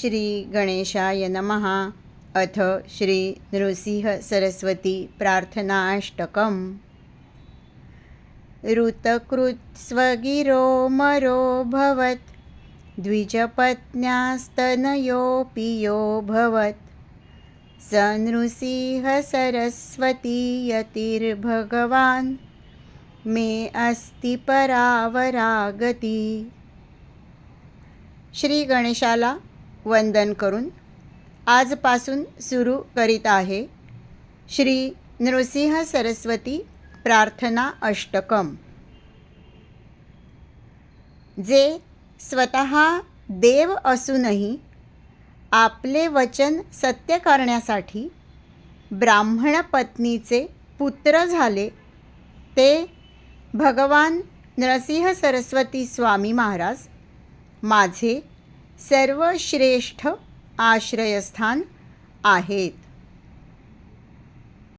श्री गणेशाय नमः. अथ श्री नृसिंह सरस्वती प्रार्थनाष्टकम्. ऋतकृत्स्वगिरो मरो भवत्. द्विजपत्न्यास्तनयोऽपि यो भवत्. स नृसिंहसरस्वती यतिर्भगवान्. मे अस्ति परावरागती. श्री गणेशाला वंदन करून आजपासून सुरू करीत आहे. श्री नृसिंह सरस्वती प्रार्थना अष्टकम. जे स्वतः देव असूनही आपले वचन सत्य करण्यासाठी ब्राह्मण पत्नीचे पुत्र झाले ते भगवान नरसिंह सरस्वती स्वामी महाराज माझे सर्वश्रेष्ठ आश्रयस्थान आहेत.